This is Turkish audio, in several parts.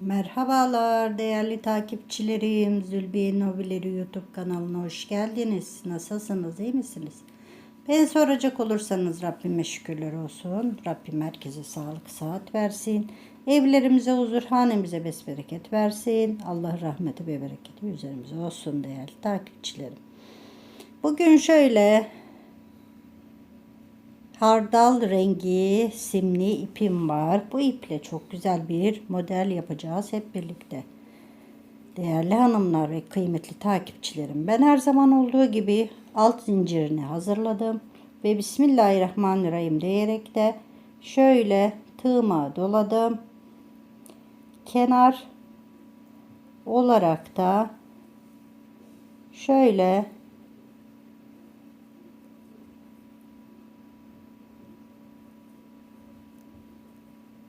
Merhabalar değerli takipçilerim. Zülbiye Nobileri YouTube kanalına hoş geldiniz. Nasılsınız? iyi misiniz? Ben soracak olursanız Rabbime şükürler olsun. Rabbim herkese sağlık, saat versin. Evlerimize huzur, hanemize besbereket versin. Allah rahmeti ve bereketi üzerimize olsun değerli takipçilerim. Bugün şöyle hardal rengi simli ipim var. Bu iple çok güzel bir model yapacağız hep birlikte. Değerli hanımlar ve kıymetli takipçilerim ben her zaman olduğu gibi alt zincirini hazırladım ve Bismillahirrahmanirrahim diyerek de şöyle tığıma doladım. Kenar olarak da şöyle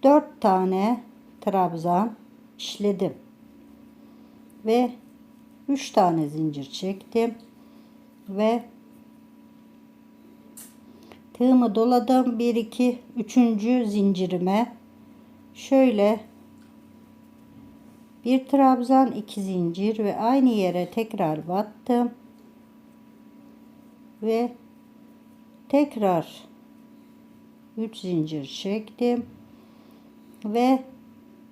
dört tane trabzan işledim. Ve üç tane zincir çektim. Ve tığımı doladım. 1 2 3. zincirime. Şöyle bir trabzan iki zincir ve aynı yere tekrar battım. Ve tekrar 3 zincir çektim ve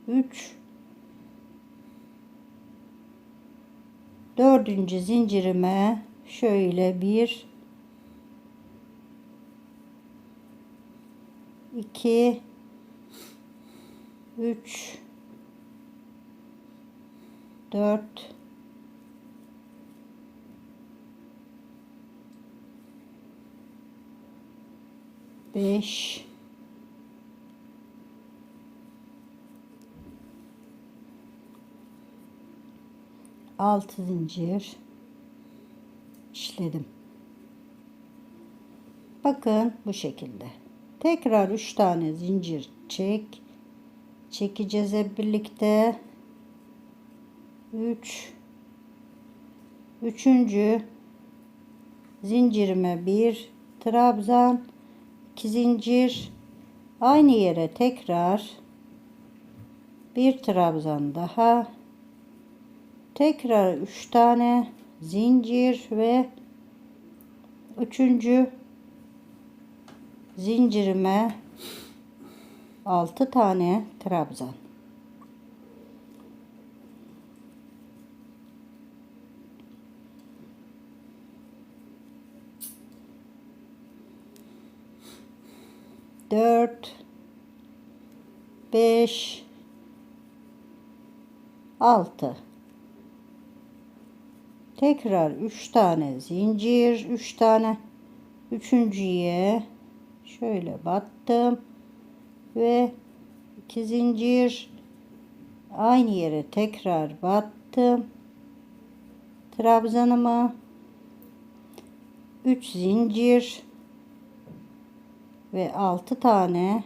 3 dördüncü zincirime şöyle bir. İki. Üç. Dört. Beş 6 zincir işledim. Bakın bu şekilde. Tekrar 3 tane zincir çek. Çekeceğiz hep birlikte. 3 Üçüncü zincirime bir trabzan 2 zincir aynı yere tekrar bir trabzan daha tekrar 3 tane zincir ve üçüncü zincirime 6 tane trabzan. Dört beş altı tekrar 3 tane zincir 3 tane. Üçüncüye şöyle battım ve 2 zincir. Aynı yere tekrar battım. Trabzanıma 3 zincir ve 6 tane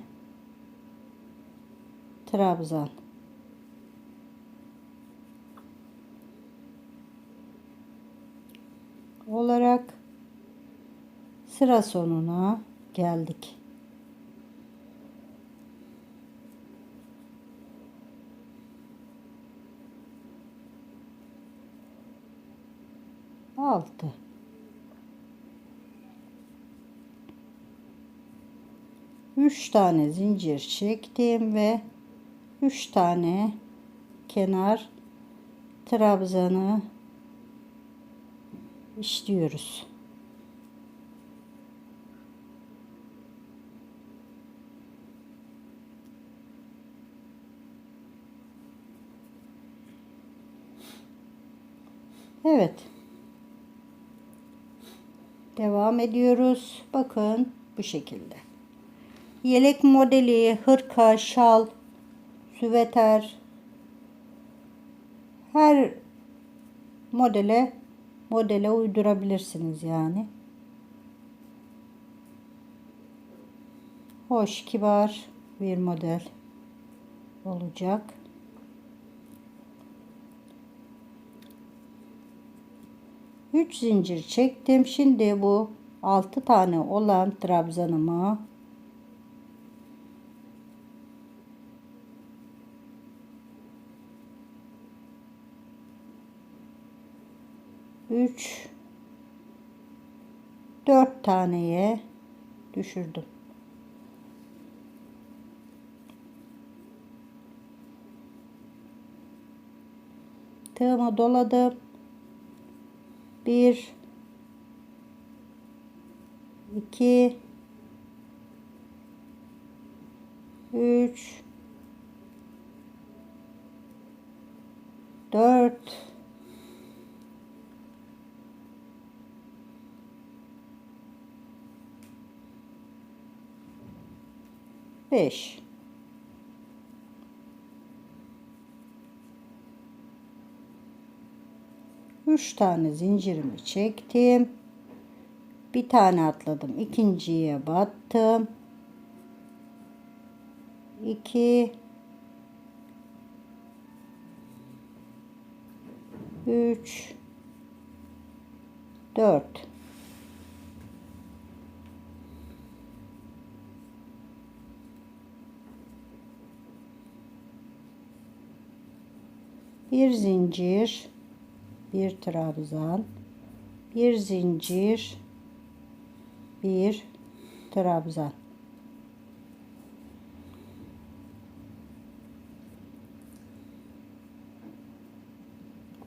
trabzan olarak sıra sonuna geldik. Altı. Üç tane zincir çektim ve üç tane kenar trabzanı işliyoruz. Evet. Devam ediyoruz. Bakın bu şekilde. Yelek modeli, hırka, şal, süveter her modele modele uydurabilirsiniz yani. Hoş, kibar bir model olacak. Üç zincir çektim. Şimdi bu altı tane olan trabzanımı 3 4 taneye düşürdüm. Tığımı doladım. 1 2 3 4 5 3 tane zincirimi çektim. Bir tane atladım. ikinciye battım. 2 3 4 bir zincir bir trabzan. Bir zincir bir trabzan.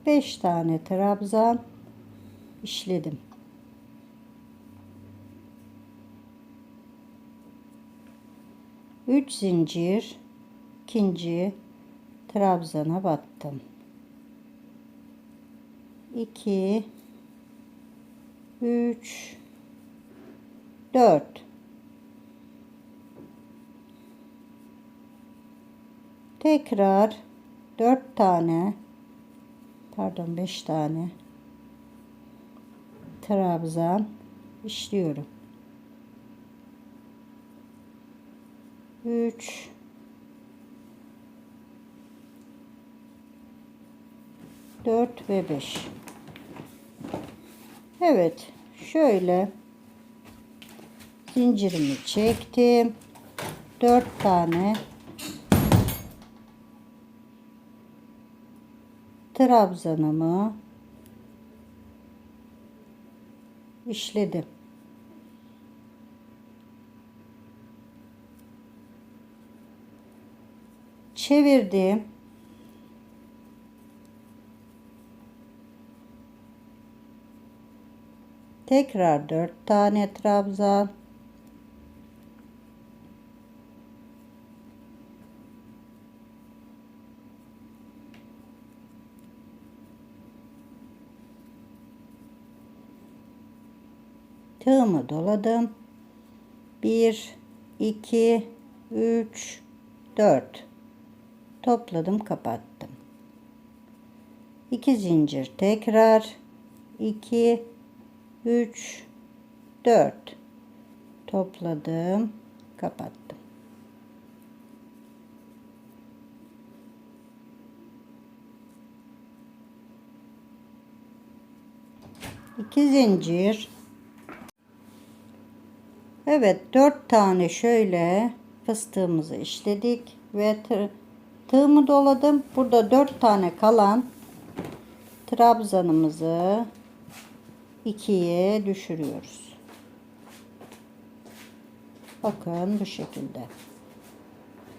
Beş tane trabzan işledim. Üç zincir ikinci trabzana battım 2 3 4 tekrar 4 tane pardon 5 tane trabzan işliyorum. 3 4 ve 5 Evet şöyle zincirimi çektim. 4 tane trabzanımı işledim. Çevirdim Tekrar dört tane trabzan. Tığımı doladım. 1 2 3 4 topladım kapattım. 2 zincir tekrar 2 3 4 topladım kapattım. İki zincir. Evet dört tane şöyle fıstığımızı işledik ve tığımı doladım. Burada dört tane kalan trabzanımızı 2'ye düşürüyoruz. Bakın bu şekilde.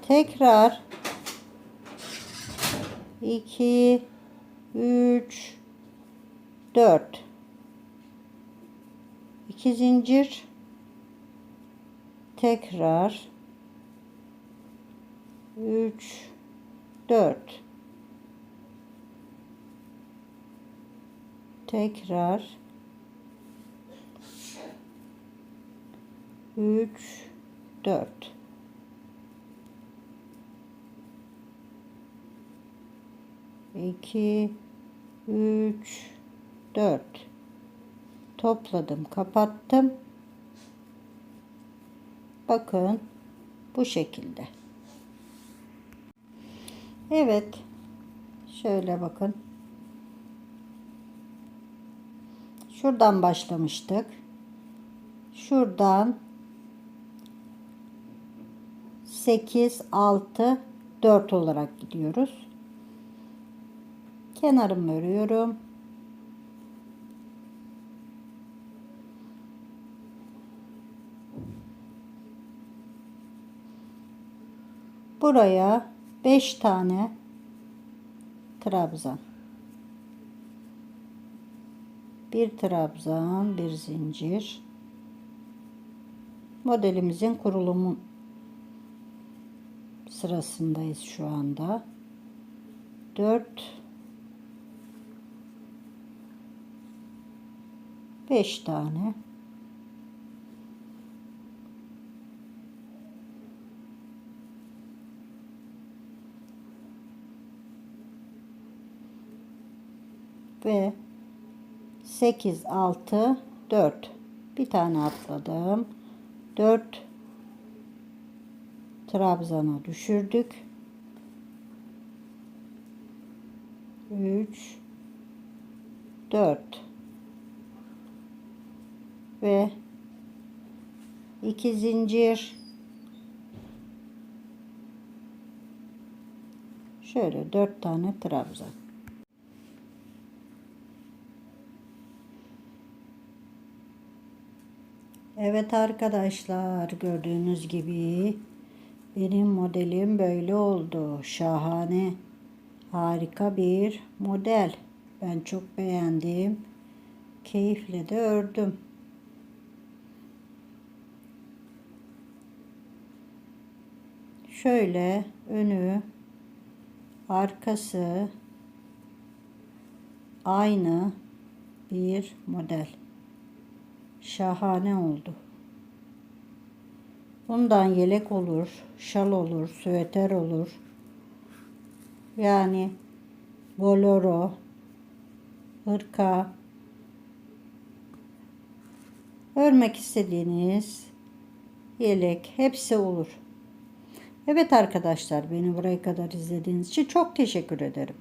Tekrar 2 3 4 2 zincir tekrar 3 4 tekrar 3 4 2 3 4 topladım kapattım. Bakın bu şekilde. Evet şöyle bakın. Şuradan başlamıştık. Şuradan 8, 6, 4 olarak gidiyoruz. Kenarımı örüyorum. Buraya 5 tane trabzan. Bir trabzan, bir zincir. Modelimizin kurulumu sırasındayız şu anda. 4 5 tane. Ve 8 6 4 bir tane atladım. 4 trabzana düşürdük. 3 4 ve 2 zincir. Şöyle 4 tane trabzan. Evet arkadaşlar gördüğünüz gibi benim modelim böyle oldu. Şahane. Harika bir model. Ben çok beğendim. Keyifle de ördüm. Şöyle önü, arkası aynı bir model. Şahane oldu. Bundan yelek olur, şal olur, süveter olur. Yani bolero, hırka, örmek istediğiniz yelek hepsi olur. Evet arkadaşlar beni buraya kadar izlediğiniz için çok teşekkür ederim.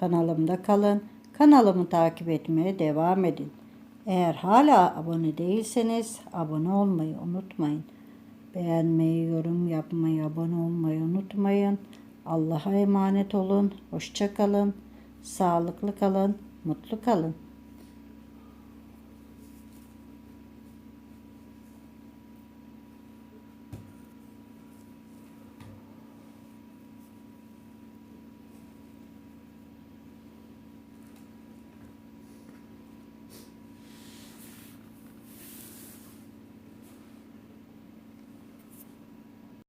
Kanalımda kalın. Kanalımı takip etmeye devam edin. Eğer hala abone değilseniz abone olmayı unutmayın. Beğenmeyi, yorum yapmayı, abone olmayı unutmayın. Allah'a emanet olun. Hoşça kalın. Sağlıklı kalın. Mutlu kalın.